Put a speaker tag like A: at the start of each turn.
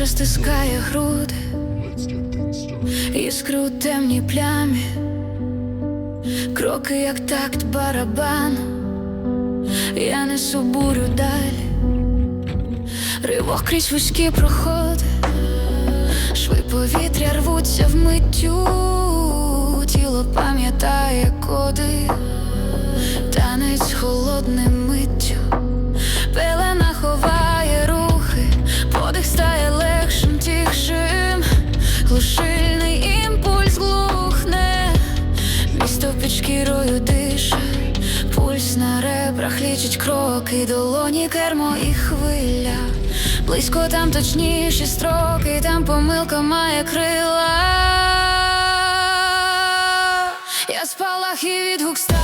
A: груди, іскру у темній плямі, кроки, як такт барабану, я несу бурю далі, ривок крізь вузькі проходи, шви повітря рвуться вмиттю, тіло пам'ятає коди, танець холодним на лічить кроки, долоні кермо і хвиля. Близько там точніші строки, там помилка має крила. Я спалах і відгук сталі,